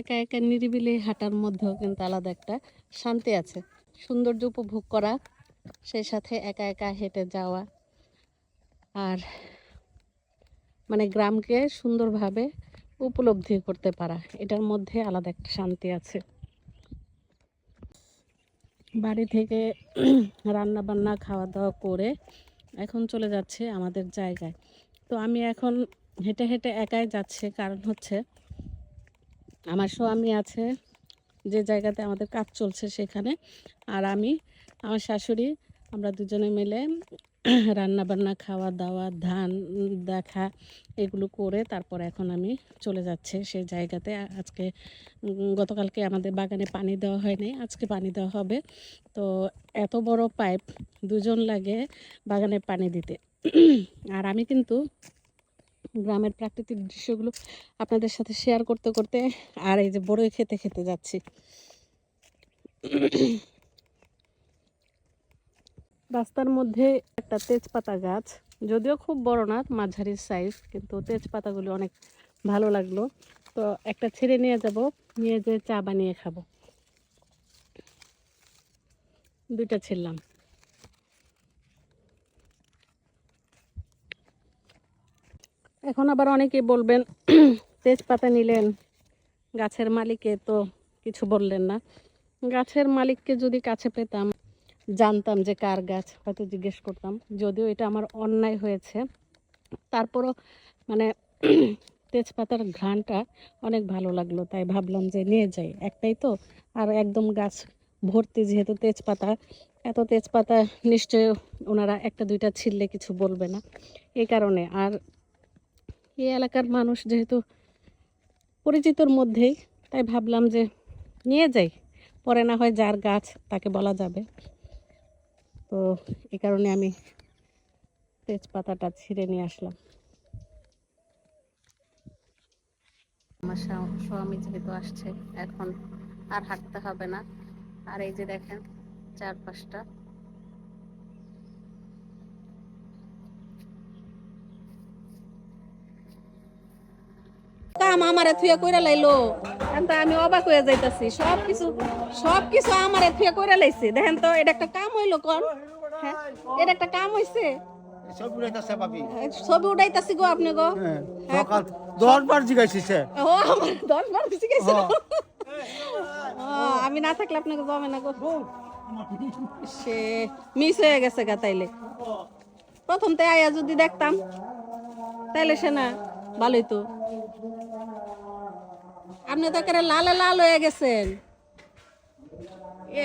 একা একা নিরিবিলি হাঁটার মধ্যেও কিন্তু আলাদা একটা শান্তি আছে। সৌন্দর্য উপভোগ করা, সেই সাথে একা একা হেঁটে যাওয়া আর মানে গ্রামকে সুন্দরভাবে উপলব্ধি করতে পারা, এটার মধ্যে আলাদা একটা শান্তি আছে। বাড়ি থেকে রান্না বান্না খাওয়া দাওয়া করে এখন চলে যাচ্ছে আমাদের জায়গায়। তো আমি এখন হেঁটে হেঁটে একাই যাচ্ছে, কারণ হচ্ছে আমার স্বামী আছে, যে জায়গাতে আমাদের কাজ চলছে সেখানে। আর আমি, আমার শাশুড়ি, আমরা দুজনে মিলে রান্না বান্না খাওয়া দাওয়া ধান দেখা এগুলো করে তারপর এখন আমি চলে যাচ্ছে সেই জায়গাতে। আজকে গতকালকে আমাদের বাগানে পানি দেওয়া হয়নি, আজকে পানি দেওয়া হবে। তো এত বড় পাইপ, দুজন লাগে বাগানে পানি দিতে। আর আমি কিন্তু গ্রামের প্রাকৃতিক দৃশ্যগুলো আপনাদের সাথে শেয়ার করতে করতে আর এই যে বড়ই খেতে খেতে যাচ্ছি। রাস্তার মধ্যে একটা তেজপাতা গাছ, যদিও খুব বড় না মাঝারি সাইজ কিন্তু তেজপাতাগুলো অনেক ভালো লাগল। তো একটা ছেড়ে নিয়ে যাব, নিয়ে যে চা বানিয়ে খাব। দুইটা ছিললাম এখন আবার অনেকে বলবেন, তেজপাতা নিলেন গাছের মালিকে তো কিছু বললেন না। গাছের মালিককে যদি কাছে পেতাম, জানতাম যে কার গাছ, হয়তো জিজ্ঞেস করতাম। যদিও এটা আমার অন্যায় হয়েছে। তারপরও মানে তেজপাতার ঘ্রাণটা অনেক ভালো লাগল, তাই ভাবলাম যে নিয়ে যাই একটাই তো। আর একদম গাছ ভর্তি যেহেতু তেজপাতা, এত তেজপাতা নিশ্চয় ওনারা একটা দুইটা ছিললে কিছু বলবে না। এই কারণে আর এই এলাকার মানুষ যেহেতু পরিচিতর মধ্যেই, তাই ভাবলাম যে নিয়ে যাই। পরে না হয় যার গাছ তাকে বলা যাবে। তো এই কারণে আমি তেজপাতাটা ছিঁড়ে নিয়ে আসলাম। আমার স্বা- স্বামী যেহেতু আসছে, এখন আর হাঁটতে হবে না। আর এই যে দেখেন, চারপাশটা কাম আমারে থুয়ে কইরা লাইলো। আমি অবাক হয়ে যাইতাছি। সব কিছু সব কিছু আমারে থুয়ে কইরা লাইছে। দেখেন তো এটা একটা কাম হইল কোন হ্যাঁ এটা একটা কাম হইছে। ছবি উঠাইতাছি গো আপনি গো। হ্যাঁ সকাল দশ বার জিগাইছি সে। ও আমার দশ বার কিছু গেছে আমি না থাকলে আপনাকে জমে না গো। সে মিস হয়ে গেছে গা তাইলে। প্রথম তে আয়া যদি দেখতাম তাইলে সে না ভালোই তো। আপনি তো লালে লাল হয়ে গেছেন। এ